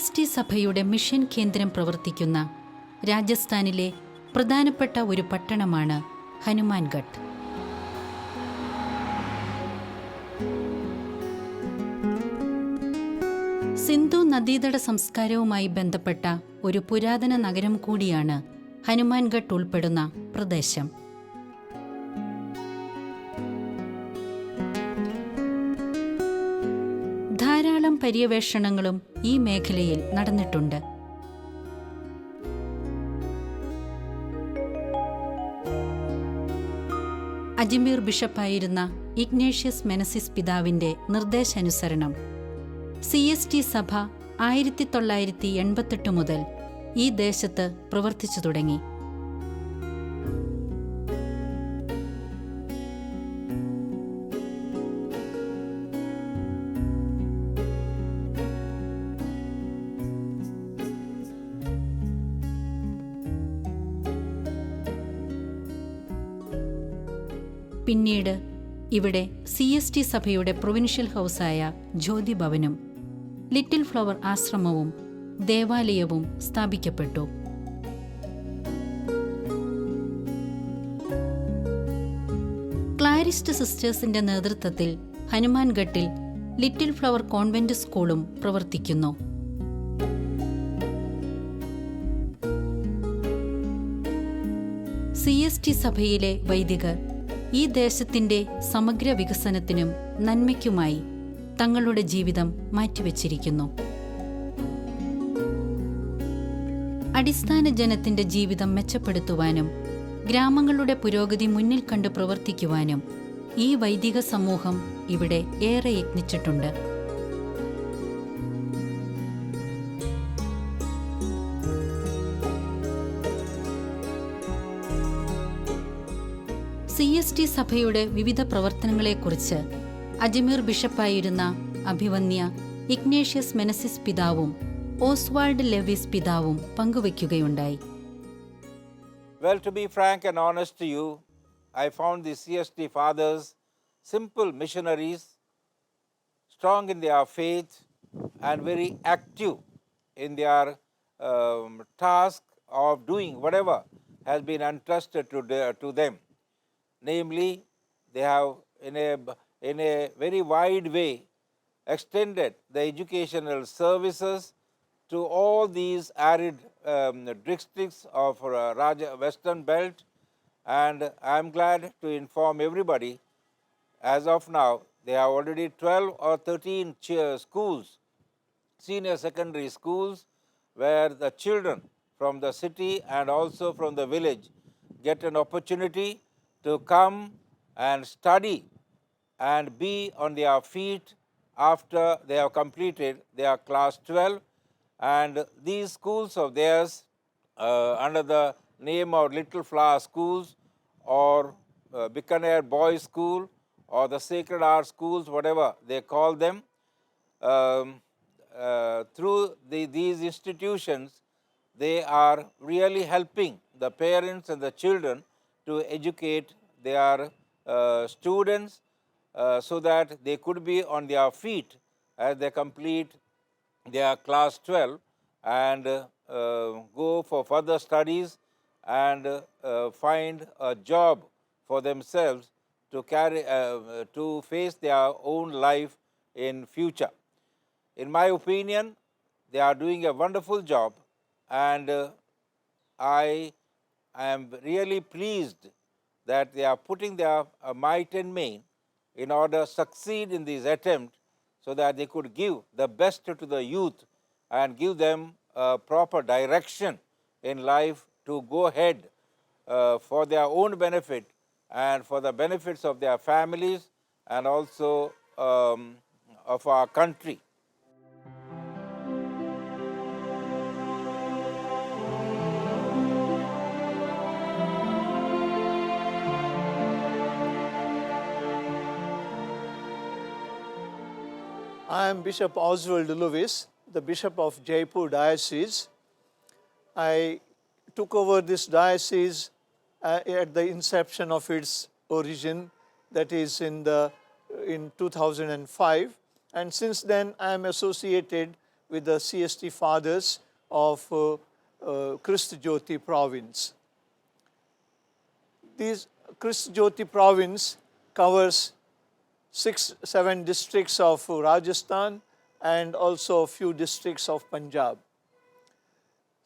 S T സഭയുടെ mission കേന്ദ്രം പ്രവർത്തിക്കുന്ന രാജസ്ഥാനിലെ പ്രധാനപ്പെട്ട ഒരു പട്ടണമാണ് ഹനുമാൻഗഡ്. സിന്ധു നദീതട സംസ്കാരവുമായി ബന്ധപ്പെട്ട ഒരു പുരാതന നഗരം കൂടിയാണ് ഹനുമാൻഗഡ് ഉൾപ്പെടുന്ന പ്രദേശം. പര്യവേഷണങ്ങളും ഈ മേഖലയിൽ നടന്നിട്ടുണ്ട്. അജ്മീർ ബിഷപ്പായിരുന്ന ഇഗ്നേഷ്യസ് മെനസിസ് പിതാവിന്റെ നിർദ്ദേശാനുസരണം. സി എസ് ടി സഭ ആയിരത്തി തൊള്ളായിരത്തി എൺപത്തെട്ട് മുതൽ ഈ ദേശത്ത് പ്രവർത്തിച്ചു തുടങ്ങി. പിന്നീട് ഇവിടെ സി എസ് ടി സഭയുടെ പ്രൊവിൻഷ്യൽ ഹൗസായ ജ്യോതി ഭവനും ലിറ്റിൽ ഫ്ലവർ ആശ്രമവും ദേവാലയവും സ്ഥാപിക്കപ്പെട്ടു. ക്ലാരിസ്റ്റ് സിസ്റ്റേഴ്സിന്റെ നേതൃത്വത്തിൽ ഹനുമാൻഗട്ടിൽ ലിറ്റിൽ ഫ്ലവർ കോൺവെന്റ് സ്കൂളും പ്രവർത്തിക്കുന്നു. സി എസ് ടി സഭയിലെ വൈദികർ ഈ ദേശത്തിന്റെ സമഗ്ര വികസനത്തിനും നന്മയ്ക്കുമായി തങ്ങളുടെ ജീവിതം മാറ്റിവെച്ചിരിക്കുന്നു. അടിസ്ഥാന ജനത്തിന്റെ ജീവിതം മെച്ചപ്പെടുത്തുവാനും ഗ്രാമങ്ങളുടെ പുരോഗതി മുന്നിൽ കണ്ട് പ്രവർത്തിക്കുവാനും ഈ വൈദിക സമൂഹം ഇവിടെ ഏറെ യത്നിച്ചിട്ടുണ്ട്. സി സഭയുടെ വിവിധ പ്രവർത്തനങ്ങളെക്കുറിച്ച് അജ്മീർ ബിഷപ്പായിരുന്ന അഭിവന്യ ഇഗ്നേഷ്യസ് മെനസിസ് പിതാവും ഓസ്വാൾഡ് ലെവിസ് പിതാവും പങ്കുവയ്ക്കുകയുണ്ടായി Well, to be frank and honest to you, I found the CST fathers simple missionaries, strong in their faith, and very active in their um, task of doing whatever has been entrusted to, to them. Namely, they have, in a, in a very wide way, extended the educational services to all these arid um, districts of uh, Raja Western Belt, and I am glad to inform everybody. As of now, there are already 12 or 13 cheer schools, senior secondary schools, where the children from the city and also from the village get an opportunity to come and study and be on their feet after they have completed their class 12 and these schools of theirs uh, under the name of little flower schools or uh, Bikaner boys school or the sacred art schools whatever they call them um, uh, through the, these institutions, they are really helping the parents and the children to educate their uh, students uh, so that they could be on their feet as they complete their class 12 and uh, go for further studies and uh, find a job for themselves to carry uh, to face their own life in future. In my opinion, they are doing a wonderful job, and uh, I am really pleased that they are putting their uh, might and main in order to succeed in this attempt so that they could give the best to the youth and give them a proper direction in life to go ahead uh, for their own benefit and for the benefits of their families and also um, of our country. I am Bishop Oswald Lewis, the Bishop of Jaipur Diocese. I took over this diocese uh, at the inception of its origin, that is in the in 2005, and since then I am associated with the CST fathers of uh, uh, Christ Jyoti province. These Christ Jyoti province covers six, seven districts of Rajasthan and also a few districts of Punjab.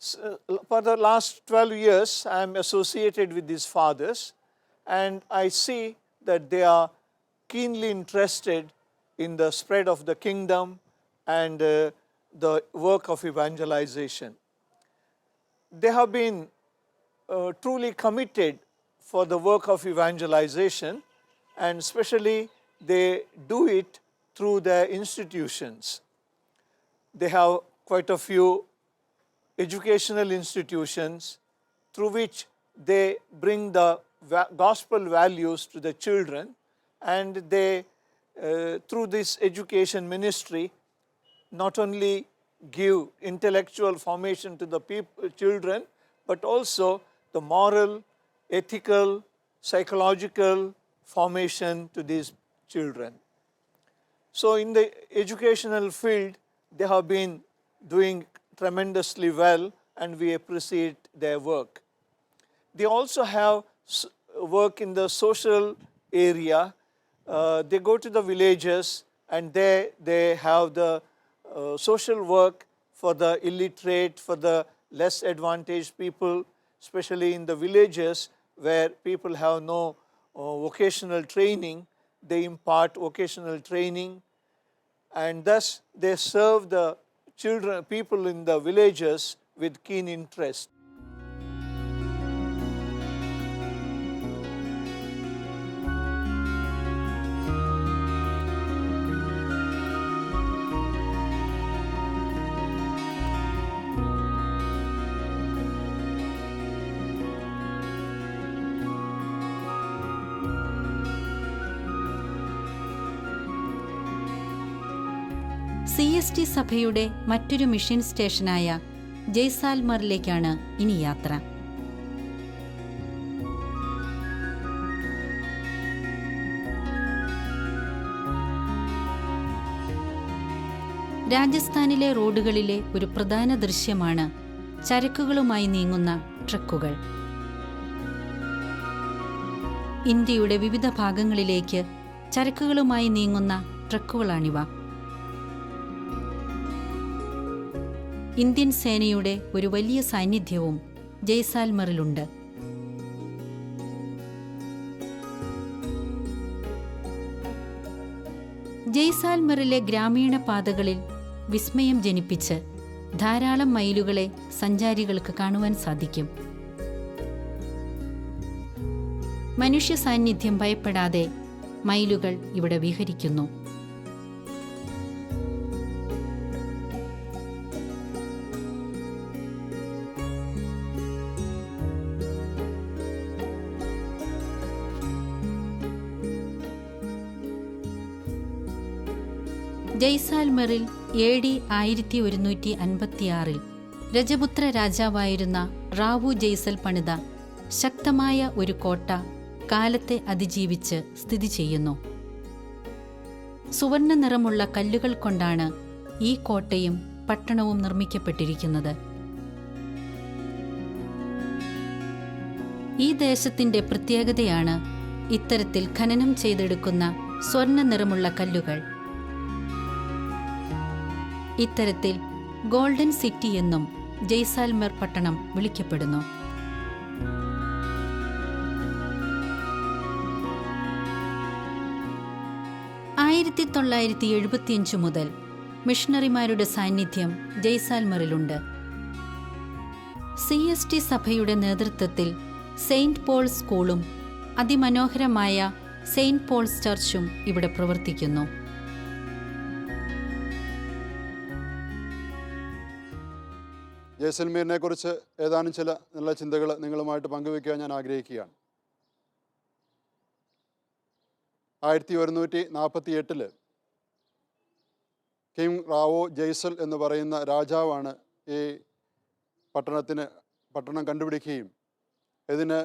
S- uh, For the last 12 years, I am associated with these fathers, and I see that they are keenly interested in the spread of the kingdom and uh, the work of evangelization. They have been uh, truly committed for the work of evangelization, and especially they do it through their institutions. They have quite a few educational institutions through which they bring the gospel values to the children and they uh, through this education ministry not only give intellectual formation to the peop- children but also the moral ethical psychological formation to these children so, in the educational field, they have been doing tremendously well, and we appreciate their work. They also have work in the social area. Uh, they go to the villages, and there they have the uh, social work for the illiterate, for the less advantaged people, especially in the villages where people have no uh, vocational training. They impart vocational training and thus they serve the children people in the villages with keen interest C സഭയുടെ മറ്റൊരു mission സ്റ്റേഷനായ ജയ്സാൽമറിലേക്കാണ് ഇനി യാത്ര. രാജസ്ഥാനിലെ റോഡുകളിലെ ഒരു പ്രധാന ദൃശ്യമാണ് ചരക്കുകളുമായി നീങ്ങുന്ന ട്രക്കുകൾ. ഇന്ത്യയുടെ വിവിധ ഭാഗങ്ങളിലേക്ക് ചരക്കുകളുമായി നീങ്ങുന്ന ട്രക്കുകളാണിവ. ഇന്ത്യൻ സേനയുടെ ഒരു വലിയ സാന്നിധ്യവും ജയ്സാൽമറിലുണ്ട്. ജയ്സാൽമറിലെ ഗ്രാമീണ പാതകളിൽ വിസ്മയം ജനിപ്പിച്ച് ധാരാളം മൈലുകളെ സഞ്ചാരികൾക്ക് കാണുവാൻ സാധിക്കും. മനുഷ്യ സാന്നിധ്യം ഭയപ്പെടാതെ മൈലുകൾ ഇവിടെ വിഹരിക്കുന്നു. ജയ്സാൽമറിൽ എ ഡി ആയിരത്തി ഒരുന്നൂറ്റി അൻപത്തിയാറിൽ രജപുത്ര രാജാവായിരുന്ന റാവു ജയ്സൽ പണിത ശക്തമായ ഒരു കോട്ട കാലത്തെ അതിജീവിച്ച് സ്ഥിതി ചെയ്യുന്നു. സുവർണ നിറമുള്ള കല്ലുകൾ കൊണ്ടാണ് ഈ കോട്ടയും പട്ടണവും നിർമ്മിക്കപ്പെട്ടിരിക്കുന്നത്. ഈ ദേശത്തിന്റെ പ്രത്യേകതയാണ് ഇത്തരത്തിൽ ഖനനം ചെയ്തെടുക്കുന്ന സ്വർണ നിറമുള്ള കല്ലുകൾ. ഇത്തരത്തിൽ ഗോൾഡൻ സിറ്റി എന്നും ജയ്സാൽമർ പട്ടണം വിളിക്കപ്പെടുന്നു. ആയിരത്തി തൊള്ളായിരത്തി എഴുപത്തിയഞ്ച് മുതൽ മിഷണറിമാരുടെ സാന്നിധ്യം ജയ്സാൽമറിലുണ്ട്. സി എസ് ടി സഭയുടെ നേതൃത്വത്തിൽ സെയിന്റ് പോൾ സ്കൂളും അതിമനോഹരമായ സെയിന്റ് പോൾസ് ചർച്ചും ഇവിടെ പ്രവർത്തിക്കുന്നു. ജയ്സൽമീറിനെ കുറിച്ച് ഏതാനും ചില നല്ല ചിന്തകൾ നിങ്ങളുമായിട്ട് പങ്കുവെക്കുവാൻ ഞാൻ ആഗ്രഹിക്കുകയാണ്. ആയിരത്തി ഒരുന്നൂറ്റി നാൽപ്പത്തി എട്ടിൽ കിങ് റാവോ ജയ്സൽ എന്ന് പറയുന്ന രാജാവാണ് ഈ പട്ടണത്തിന് പട്ടണം കണ്ടുപിടിക്കുകയും ഇതിന്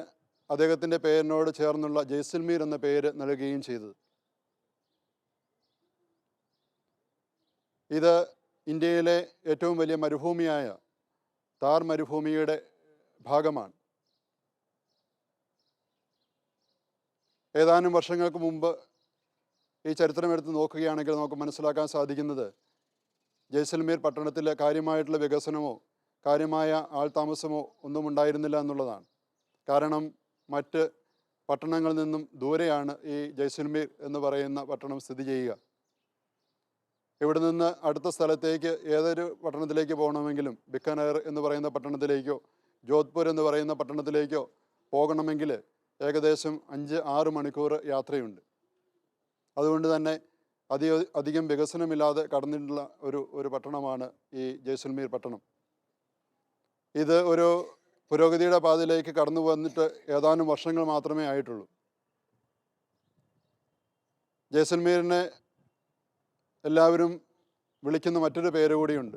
അദ്ദേഹത്തിന്റെ പേരിനോട് ചേർന്നുള്ള ജയ്സൽമീർ എന്ന പേര് നൽകുകയും ചെയ്തത്. ഇത് ഇന്ത്യയിലെ ഏറ്റവും വലിയ മരുഭൂമിയായ താർ മരുഭൂമിയുടെ ഭാഗമാണ്. ഏതാനും വർഷങ്ങൾക്ക് മുമ്പ് ഈ ചരിത്രം എടുത്ത് നോക്കുകയാണെങ്കിൽ നമുക്ക് മനസ്സിലാക്കാൻ സാധിക്കുന്നത് ജയ്സൽമീർ പട്ടണത്തിൽ കാര്യമായിട്ടുള്ള വികസനമോ കാര്യമായ ആൾതാമസമോ ഒന്നും ഉണ്ടായിരുന്നില്ല എന്നുള്ളതാണ്. കാരണം മറ്റ് പട്ടണങ്ങളിൽ നിന്നും ദൂരെയാണ് ഈ ജയ്സൽമീർ എന്ന് പറയുന്ന പട്ടണം സ്ഥിതി ചെയ്യുക. ഇവിടെ നിന്ന് അടുത്ത സ്ഥലത്തേക്ക് ഏതൊരു പട്ടണത്തിലേക്ക് പോകണമെങ്കിലും ബിക്കനേർ എന്ന് പറയുന്ന പട്ടണത്തിലേക്കോ ജോധ്പൂർ എന്ന് പറയുന്ന പട്ടണത്തിലേക്കോ പോകണമെങ്കിൽ ഏകദേശം അഞ്ച് ആറ് മണിക്കൂർ യാത്രയുണ്ട്. അതുകൊണ്ട് തന്നെ അധിക അധികം വികസനമില്ലാതെ കടന്നിട്ടുള്ള ഒരു ഒരു പട്ടണമാണ് ഈ ജയ്സൽമീർ പട്ടണം. ഇത് ഒരു പുരോഗതിയുടെ പാതയിലേക്ക് കടന്നു വന്നിട്ട് ഏതാനും വർഷങ്ങൾ മാത്രമേ ആയിട്ടുള്ളൂ. ജയ്സൽമീറിനെ എല്ലാവരും വിളിക്കുന്ന മറ്റൊരു പേര് കൂടിയുണ്ട്.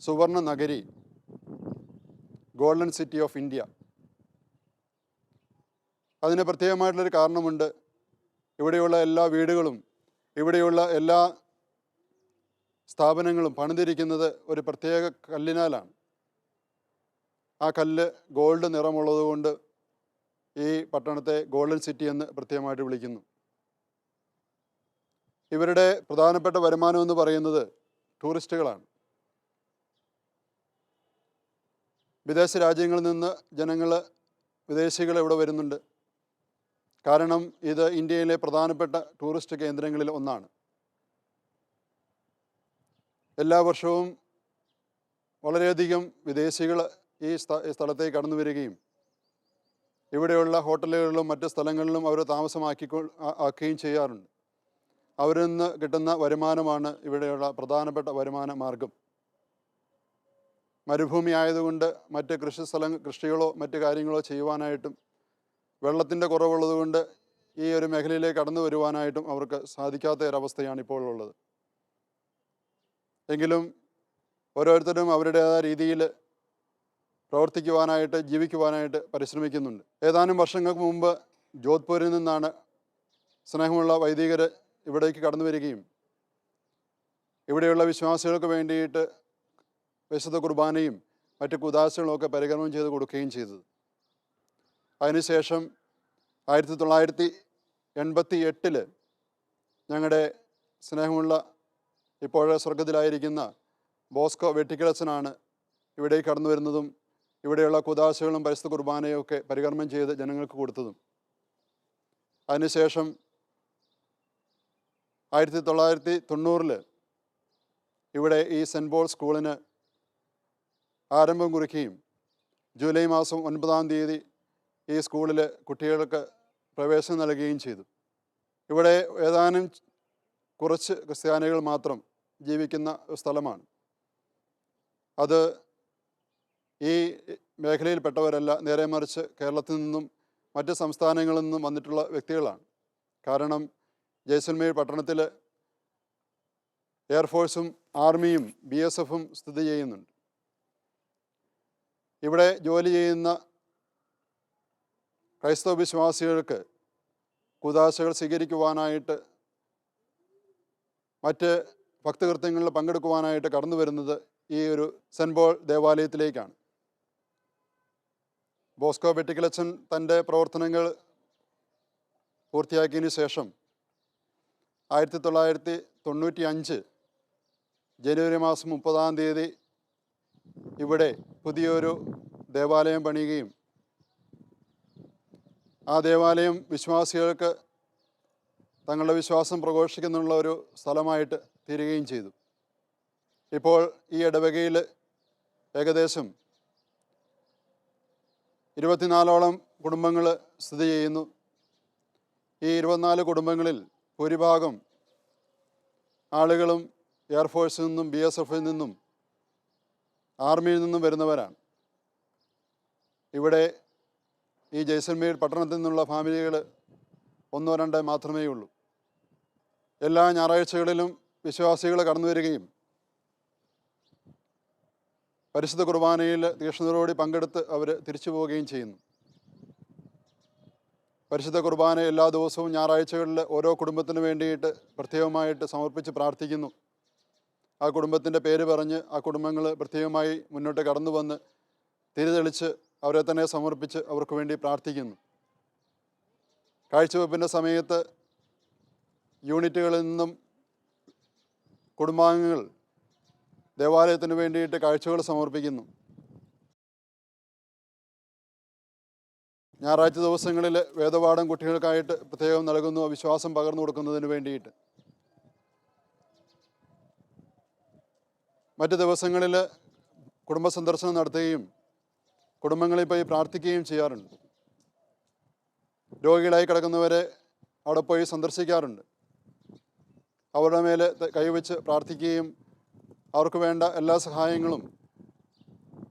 സുവർണ നഗരി ഗോൾഡൻ സിറ്റി ഓഫ് ഇന്ത്യ. അതിന് പ്രത്യേകമായിട്ടുള്ളൊരു കാരണമുണ്ട്. ഇവിടെയുള്ള എല്ലാ വീടുകളും ഇവിടെയുള്ള എല്ലാ സ്ഥാപനങ്ങളും പണിതിരിക്കുന്നത് ഒരു പ്രത്യേക കല്ലിനാലാണ്. ആ കല്ല് ഗോൾഡ് നിറമുള്ളതുകൊണ്ട് ഈ പട്ടണത്തെ ഗോൾഡൻ സിറ്റി എന്ന് പ്രത്യേകമായിട്ട് വിളിക്കുന്നു. ഇവരുടെ പ്രധാനപ്പെട്ട വരുമാനം എന്ന് പറയുന്നത് ടൂറിസ്റ്റുകളാണ്. വിദേശ രാജ്യങ്ങളിൽ നിന്ന് ജനങ്ങൾ വിദേശികൾ ഇവിടെ വരുന്നുണ്ട്. കാരണം ഇത് ഇന്ത്യയിലെ പ്രധാനപ്പെട്ട ടൂറിസ്റ്റ് കേന്ദ്രങ്ങളിൽ ഒന്നാണ്. എല്ലാ വർഷവും വളരെയധികം വിദേശികൾ ഈ സ്ഥ- സ്ഥലത്തേക്ക് കടന്നു വരികയും ഇവിടെയുള്ള ഹോട്ടലുകളിലും മറ്റ് സ്ഥലങ്ങളിലും അവരെ താമസമാക്കിക്കൊ ആക്കുകയും ചെയ്യാറുണ്ട്. അവരിൽ നിന്ന് കിട്ടുന്ന വരുമാനമാണ് ഇവിടെയുള്ള പ്രധാനപ്പെട്ട വരുമാന മാർഗം. മരുഭൂമി ആയതുകൊണ്ട് മറ്റ് കൃഷി സ്ഥലം കൃഷികളോ മറ്റ് കാര്യങ്ങളോ ചെയ്യുവാനായിട്ടും വെള്ളത്തിന്റെ കുറവുള്ളതുകൊണ്ട് ഈ ഒരു മേഖലയിലേക്ക് കടന്നു വരുവാനായിട്ടും അവർക്ക് സാധിക്കാത്ത ഒരവസ്ഥയാണ് ഇപ്പോൾ ഉള്ളത്. എങ്കിലും ഓരോരുത്തരും അവരുടേതായ രീതിയിൽ പ്രവർത്തിക്കുവാനായിട്ട് ജീവിക്കുവാനായിട്ട് പരിശ്രമിക്കുന്നുണ്ട്. ഏതാനും വർഷങ്ങൾക്ക് മുമ്പ് ജോധ്പൂരിൽ നിന്നാണ് സ്നേഹമുള്ള വൈദികർ ഇവിടേക്ക് കടന്നു വരികയും ഇവിടെയുള്ള വിശ്വാസികൾക്ക് വേണ്ടിയിട്ട് വിശുദ്ധ കുർബാനയും മറ്റ് കുദാശകളൊക്കെ പരികർമ്മം ചെയ്ത് കൊടുക്കുകയും ചെയ്തത് അതിനുശേഷം ആയിരത്തി തൊള്ളായിരത്തി എൺപത്തി എട്ടിൽ ഞങ്ങളുടെ സ്നേഹമുള്ള ഇപ്പോഴെ സ്വർഗത്തിലായിരിക്കുന്ന ബോസ്കോ വെട്ടിക്കിളച്ചനാണ് ഇവിടേക്ക് കടന്നു വരുന്നതും ഇവിടെയുള്ള കുദാശകളും പരിസ്ഥിതി കുർബാനയും ഒക്കെ പരികർമ്മം ചെയ്ത് ജനങ്ങൾക്ക് കൊടുത്തതും. അതിനുശേഷം ആയിരത്തി തൊള്ളായിരത്തി തൊണ്ണൂറിൽ ഇവിടെ ഈ സെന്റ് പോൾ സ്കൂളിന് ആരംഭം കുറിക്കുകയും ജൂലൈ മാസം ഒൻപതാം തീയതി ഈ സ്കൂളിൽ കുട്ടികൾക്ക് പ്രവേശനം നൽകുകയും ചെയ്തു. ഇവിടെ ഏതാനും കുറച്ച് ക്രിസ്ത്യാനികൾ മാത്രം ജീവിക്കുന്ന സ്ഥലമാണ്. അത് ഈ മേഖലയിൽപ്പെട്ടവരല്ല നേരെ മറിച്ച് കേരളത്തിൽ നിന്നും മറ്റ് സംസ്ഥാനങ്ങളിൽ നിന്നും വന്നിട്ടുള്ള വ്യക്തികളാണ്. കാരണം ജയ്സൽമേർ പട്ടണത്തിൽ എയർഫോഴ്സും ആർമിയും ബി എസ് എഫും സ്ഥിതി ചെയ്യുന്നുണ്ട്. ഇവിടെ ജോലി ചെയ്യുന്ന ക്രൈസ്തവ വിശ്വാസികൾക്ക് കുദാശകൾ സ്വീകരിക്കുവാനായിട്ട് മറ്റ് ഭക്തകൃത്യങ്ങളിൽ പങ്കെടുക്കുവാനായിട്ട് കടന്നു വരുന്നത് ഈ ഒരു സെന്റ് പോൾ ദേവാലയത്തിലേക്കാണ്. ബോസ്കോ വെട്ടിക്കിളച്ചൻ തന്റെ പ്രവർത്തനങ്ങൾ പൂർത്തിയാക്കിയതിന് ശേഷം ആയിരത്തി തൊള്ളായിരത്തി തൊണ്ണൂറ്റി അഞ്ച് ജനുവരി മാസം മുപ്പതാം തീയതി ഇവിടെ പുതിയൊരു ദേവാലയം പണിയുകയും ആ ദേവാലയം വിശ്വാസികൾക്ക് തങ്ങളുടെ വിശ്വാസം പ്രഘോഷിക്കുന്നുള്ള ഒരു സ്ഥലമായിട്ട് തീരുകയും ചെയ്തു. ഇപ്പോൾ ഈ ഇടവകയിൽ ഏകദേശം ഇരുപത്തിനാലോളം കുടുംബങ്ങൾ സ്ഥിതി ചെയ്യുന്നു. ഈ ഇരുപത്തിനാല് കുടുംബങ്ങളിൽ ഭൂരിഭാഗം ആളുകളും എയർഫോഴ്സിൽ നിന്നും ബി എസ് എഫിൽ നിന്നും ആർമിയിൽ നിന്നും വരുന്നവരാണ്. ഇവിടെ ഈ ജയ്സൽമീർ പട്ടണത്തിൽ നിന്നുള്ള ഫാമിലികൾ ഒന്നോ രണ്ടോ മാത്രമേ ഉള്ളൂ. എല്ലാ ഞായറാഴ്ചകളിലും വിശ്വാസികൾ കടന്നു വരികയും പരിശുദ്ധ കുർബാനയിൽ തീക്ഷ്ണതയോടെ പങ്കെടുത്ത് അവർ തിരിച്ചു പോവുകയും ചെയ്യുന്നു. പരിശുദ്ധ കുർബാന എല്ലാ ദിവസവും ഞായറാഴ്ചകളിൽ ഓരോ കുടുംബത്തിന് വേണ്ടിയിട്ട് പ്രത്യേകമായിട്ട് സമർപ്പിച്ച് പ്രാർത്ഥിക്കുന്നു. ആ കുടുംബത്തിന്റെ പേര് പറഞ്ഞ് ആ കുടുംബങ്ങൾ പ്രത്യേകമായി മുന്നോട്ട് കടന്നു വന്ന് തിരിതെളിച്ച് അവരെ തന്നെ സമർപ്പിച്ച് അവർക്ക് വേണ്ടി പ്രാർത്ഥിക്കുന്നു. കാഴ്ചവെപ്പിന്റെ സമയത്ത് യൂണിറ്റുകളിൽ നിന്നും കുടുംബാംഗങ്ങൾ ദേവാലയത്തിന് വേണ്ടിയിട്ട് കാഴ്ചകൾ സമർപ്പിക്കുന്നു. ഞായറാഴ്ച ദിവസങ്ങളിൽ വേദപാഠം കുട്ടികൾക്കായിട്ട് പ്രത്യേകം നൽകുന്നു വിശ്വാസം പകർന്നു കൊടുക്കുന്നതിന് വേണ്ടിയിട്ട്. മറ്റ് ദിവസങ്ങളിൽ കുടുംബ സന്ദർശനം നടത്തുകയും കുടുംബങ്ങളിൽ പോയി പ്രാർത്ഥിക്കുകയും ചെയ്യാറുണ്ട്. രോഗികളായി കിടക്കുന്നവരെ അവിടെ പോയി സന്ദർശിക്കാറുണ്ട്. അവരുടെ മേലെ കൈവച്ച് പ്രാർത്ഥിക്കുകയും അവർക്ക് വേണ്ട എല്ലാ സഹായങ്ങളും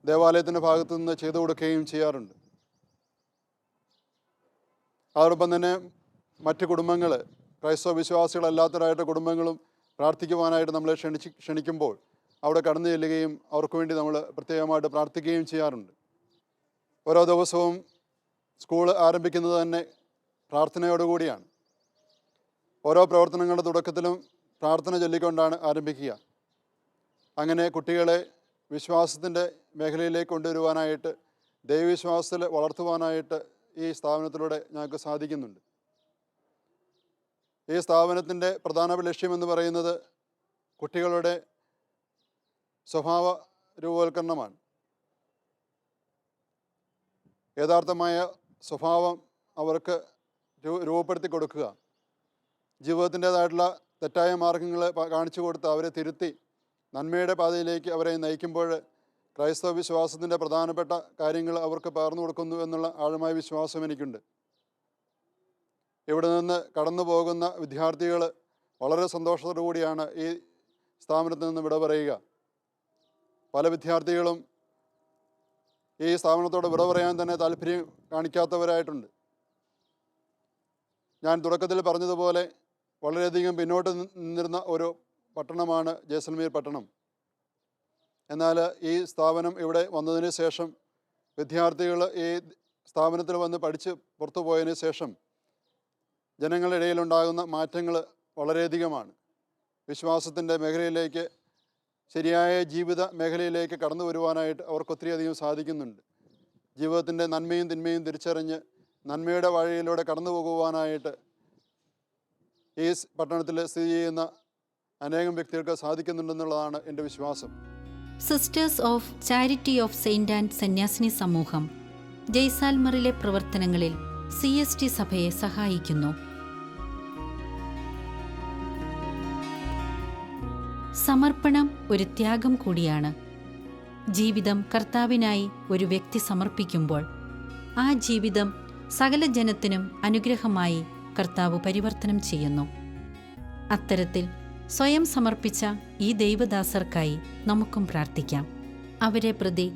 ദേവാലയത്തിന്റെ ഭാഗത്തു നിന്ന് ചെയ്തു കൊടുക്കുകയും ചെയ്യാറുണ്ട്. അതോടൊപ്പം തന്നെ മറ്റ് കുടുംബങ്ങൾ ക്രൈസ്തവ വിശ്വാസികളല്ലാത്തവരായിട്ട് കുടുംബങ്ങളും പ്രാർത്ഥിക്കുവാനായിട്ട് നമ്മളെ ക്ഷണിച്ച് ക്ഷണിക്കുമ്പോൾ അവിടെ കടന്നു ചെല്ലുകയും അവർക്ക് വേണ്ടി നമ്മൾ പ്രത്യേകമായിട്ട് പ്രാർത്ഥിക്കുകയും ചെയ്യാറുണ്ട്. ഓരോ ദിവസവും സ്കൂൾ ആരംഭിക്കുന്നത് തന്നെ പ്രാർത്ഥനയോടുകൂടിയാണ് ഓരോ പ്രവർത്തനങ്ങളുടെ തുടക്കത്തിലും പ്രാർത്ഥന ചൊല്ലിക്കൊണ്ടാണ് ആരംഭിക്കുക. അങ്ങനെ കുട്ടികളെ വിശ്വാസത്തിന്റെ മേഖലയിലേക്ക് കൊണ്ടുവരുവാനായിട്ട് ദൈവവിശ്വാസത്തിൽ വളർത്തുവാനായിട്ട് ഈ സ്ഥാപനത്തിലൂടെ ഞങ്ങൾക്ക് സാധിക്കുന്നുണ്ട്. ഈ സ്ഥാപനത്തിന്റെ പ്രധാന ലക്ഷ്യമെന്ന് പറയുന്നത് കുട്ടികളുടെ സ്വഭാവ രൂപവൽക്കരണമാണ്. യഥാർത്ഥമായ സ്വഭാവം അവർക്ക് രൂപപ്പെടുത്തി കൊടുക്കുക. ജീവിതത്തിന്റേതായിട്ടുള്ള തെറ്റായ മാർഗങ്ങൾ കാണിച്ചു കൊടുത്ത് അവരെ തിരുത്തി നന്മയുടെ പാതയിലേക്ക് അവരെ നയിക്കുമ്പോൾ ക്രൈസ്തവ വിശ്വാസത്തിന്റെ പ്രധാനപ്പെട്ട കാര്യങ്ങൾ അവർക്ക് പകർന്നു കൊടുക്കുന്നു എന്നുള്ള ആഴമായ വിശ്വാസം എനിക്കുണ്ട്. ഇവിടെ നിന്ന് കടന്നു പോകുന്ന വിദ്യാർത്ഥികൾ വളരെ സന്തോഷത്തോടു കൂടിയാണ് ഈ സ്ഥാപനത്തിൽ നിന്ന് വിട പറയുക. പല വിദ്യാർത്ഥികളും ഈ സ്ഥാപനത്തോട് വിട പറയാൻ തന്നെ താല്പര്യം കാണിക്കാത്തവരായിട്ടുണ്ട്. ഞാൻ തുടക്കത്തിൽ പറഞ്ഞതുപോലെ വളരെയധികം പിന്നോട്ട് നിന്നിരുന്ന ഒരു പട്ടണമാണ് ജയ്സൽമീർ പട്ടണം. എന്നാൽ ഈ സ്ഥാപനം ഇവിടെ വന്നതിന് ശേഷം വിദ്യാർത്ഥികൾ ഈ സ്ഥാപനത്തിൽ വന്ന് പഠിച്ച് പുറത്തു പോയതിന് ശേഷം ജനങ്ങളുടെ ഇടയിലുണ്ടാകുന്ന മാറ്റങ്ങൾ വളരെയധികമാണ്. വിശ്വാസത്തിന്റെ മേഖലയിലേക്ക് ശരിയായ ജീവിത മേഖലയിലേക്ക് കടന്നു വരുവാനായിട്ട് അവർക്ക് ഒത്തിരിയധികം സാധിക്കുന്നുണ്ട്. ജീവിതത്തിന്റെ നന്മയും തിന്മയും തിരിച്ചറിഞ്ഞ് നന്മയുടെ വഴിയിലൂടെ കടന്നു പോകുവാനായിട്ട് ഈ പട്ടണത്തിൽ സ്ഥിതി ചെയ്യുന്ന അനേകം വ്യക്തികൾക്ക് സാധിക്കുന്നുണ്ടെന്നുള്ളതാണ് എന്റെ വിശ്വാസം. Sisters of Charity of Saint and സന്യാസിനി സമൂഹം ജയ്സാൽമറിലെ പ്രവർത്തനങ്ങളിൽ സി എസ് ടി സഭയെ സഹായിക്കുന്നു. സമർപ്പണം ഒരു ത്യാഗം കൂടിയാണ്. ജീവിതം കർത്താവിനായി ഒരു വ്യക്തി സമർപ്പിക്കുമ്പോൾ ആ ജീവിതം സകല ജനത്തിനും അനുഗ്രഹമായി കർത്താവ് പരിവർത്തനം ചെയ്യുന്നു. അത്തരത്തിൽ സ്വയം സമർപ്പിച്ച ഈ ദൈവദാസർക്കായി നമുക്കും പ്രാർത്ഥിക്കാം. അവരെ പ്രതി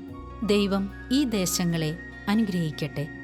ദൈവം ഈ ദേശങ്ങളെ അനുഗ്രഹിക്കട്ടെ.